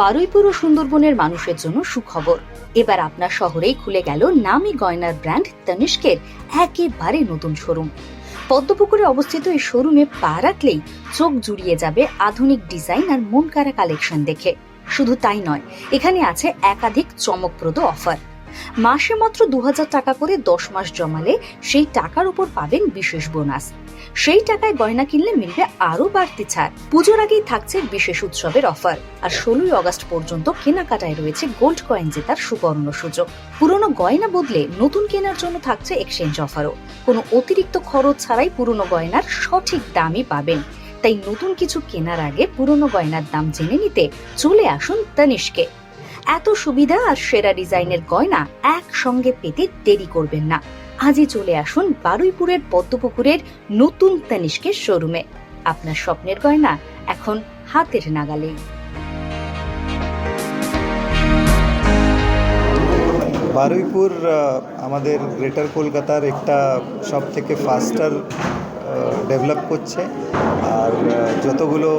বারুইপুর ও সুন্দরবনের মানুষের জন্য সুখবর। এবার আপনার শহরেই খুলে গেল নামি গয়নার ব্র্যান্ড তনিষ্কের একেবারে নতুন শোরুম। পদ্মপুকুরে অবস্থিত এই শোরুমে পা রাখলেই চোখ জুড়িয়ে যাবে আধুনিক ডিজাইন আর মন কারা কালেকশন দেখে। শুধু তাই নয়, এখানে আছে একাধিক চমকপ্রদ অফার। মাসে মাত্র দু টাকা করে দশ মাস জমালে সেই টাকার উপর পাবেন বিশেষ বোনাস। সেই টাকায় গয়না কিনলে মিলবে আরও বাড়তি ছাড়। পুজোর আগেই থাকছে বিশেষ উৎসবের অফার। আর ষোলোই অগস্ট পর্যন্ত কেনাকাটায় রয়েছে গোল্ড কয়েন জেতার সুবর্ণ সুযোগ। পুরনো গয়না বদলে নতুন কেনার জন্য থাকছে এক্সচেঞ্জ অফারও। কোনো অতিরিক্ত খরচ ছাড়াই পুরনো গয়নার সঠিক দামই পাবেন। তাই নতুন কিছু কেনার আগে পুরনো গয়নার দাম জেনে নিতে চলে আসুন তনিষ্কে। এত সুবিধা আর সেরা ডিজাইনের গয়না একসঙ্গে পেতে দেরি করবেন না। আজই চলে আসুন বারুইপুরের পদ্মপুকুরের নতুন তনিষ্কের শোরুমে। আপনার স্বপ্নের গয়না এখন হাতের নাগালেই। বারুইপুর আমাদের গ্রেটার কলকাতার একটা সব থেকে ফাস্টার ডেভেলপ করছে। আর যতগুলো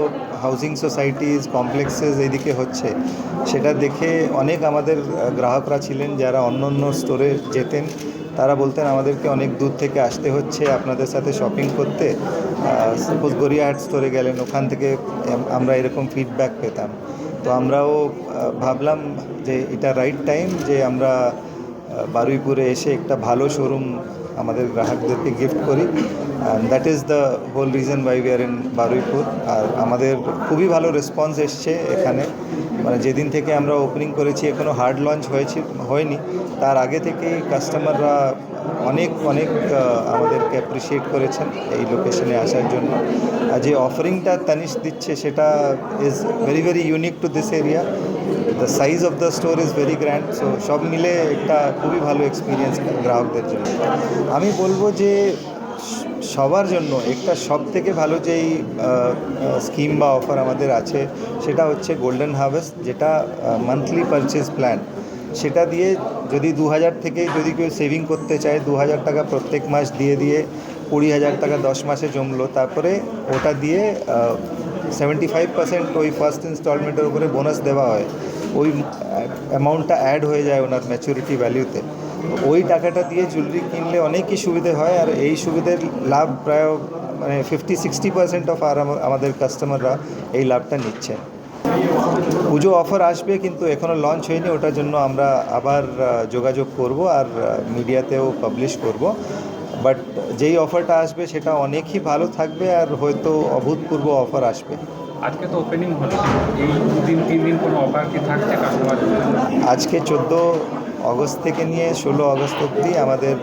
হাউজিং সোসাইটিস কমপ্লেক্সেস এইদিকে হচ্ছে। সেটা দেখে অনেক আমাদের গ্রাহকরা ছিলেন যারা অন্য অন্য স্টোরে যেতেন। তারা বলতেন, আমাদেরকে অনেক দূর থেকে আসতে হচ্ছে আপনাদের সাথে শপিং করতে। সাপোজ গড়িয়াহাট স্টোরে গেলেন, ওখান থেকে আমরা এরকম ফিডব্যাক পেতাম। তো আমরাও ভাবলাম যে এটা রাইট টাইম যে আমরা বারুইপুরে এসে একটা ভালো শোরুম আমাদের গ্রাহকদেরকে গিফট করি। That is the whole reason why we are in Baruipur আর আমাদের খুবই ভালো রেসপন্স এসছে এখানে। মানে যেদিন থেকে আমরা ওপেনিং করেছি এখনও হার্ড লঞ্চ হয়েছে, হয়নি। তার আগে থেকেই কাস্টমাররা অনেক অনেক আমাদেরকে অ্যাপ্রিসিয়েট করেছেন এই লোকেশনে আসার জন্য। আর যে অফারিংটা তানিশ দিচ্ছে, সেটা is very very unique to this area the size of the store is very grand so সব মিলে একটা খুবই ভালো এক্সপিরিয়েন্স গ্রাহকদের জন্য। আমি বলব যে সবার জন্য একটা সব থেকে ভালো যেই স্কিম বা অফার আমাদের আছে, সেটা হচ্ছে গোল্ডেন হার্ভেস্ট যেটা মান্থলি পারচেজ প্ল্যান সেটা দিয়ে যদি দু হাজার থেকে যদি কেউ সেভিং করতে চায় দু হাজার টাকা প্রত্যেক মাস দিয়ে দিয়ে কুড়ি হাজার টাকা দশ মাসে জমলো, তারপরে ওটা দিয়ে সেভেন্টি ফাইভ পার্সেন্ট ওই ফার্স্ট ইনস্টলমেন্টের উপরে বোনাস দেওয়া হয়। ওই অ্যামাউন্টটা অ্যাড হয়ে যায় ওনার ম্যাচুরিটি ভ্যালিউতে ওই টাকাটা দিয়ে জুয়েলারি কিনলে অনেকই সুবিধে হয় আর এই সুবিধের লাভ প্রায় মানে ফিফটি সিক্সটি পার্সেন্ট অফ আর আমাদের কাস্টমাররা এই লাভটা নিচ্ছে। পুজো অফার আসবে কিন্তু এখনও লঞ্চ হয়নি ওটার জন্য আমরা আবার যোগাযোগ করব আর মিডিয়াতেও পাবলিশ করব। বাট যেই অফারটা আসবে সেটা অনেকই ভালো থাকবে আর হয়তো অভূতপূর্ব অফার আসবে। আজকে তো ওপেনিং হলো। এই দুদিন তিন দিন কোনো অফার কি থাকছে কাস্টমার আজকে চোদ্দ অগস্ট থেকে নিয়ে ষোলো আগস্ট অবধি আমাদের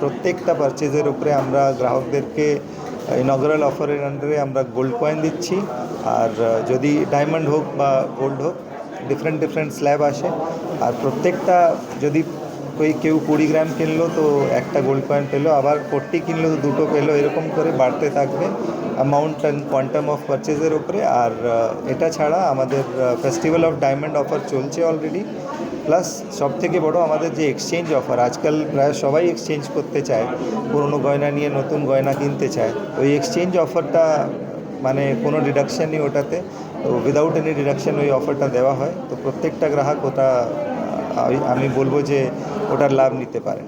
প্রত্যেকটা পারচেজের উপরে আমরা গ্রাহকদেরকে ইনগরাল অফারের আন্ডারে আমরা গোল্ড কয়েন দিচ্ছি। আর যদি ডায়মন্ড হোক বা গোল্ড হোক ডিফারেন্ট ডিফারেন্ট স্ল্যাব আসে। আর প্রত্যেকটা যদি ওই কেউ কুড়ি গ্রাম কিনলো তো একটা গোল্ড কয়েন পেল, আবার ফোরটি কিনলো তো দুটো পেল, এরকম করে বাড়তে থাকবে। অ্যামাউন্ট অ্যান্ড কোয়ান্টাম অফ পারচেজের উপরে আর এটা ছাড়া আমাদের ফেস্টিভ্যাল অফ ডায়মন্ড অফার চলছে অলরেডি প্লাস সব থেকে বড় আমাদের যে এক্সচেঞ্জ অফার আজকাল প্রায় সবাই এক্সচেঞ্জ করতে চায়। পুরনো গয়না নিয়ে নতুন গয়না কিনতে চায়। ওই এক্সচেঞ্জ অফারটা মানে কোনো ডিডাকশানই ওটাতে। তো উইদাউট এনি ডিডাকশান ওই অফারটা দেওয়া হয়। তো প্রত্যেকটা গ্রাহক ওটা আমি বলব যে ওটার লাভ নিতে পারেন।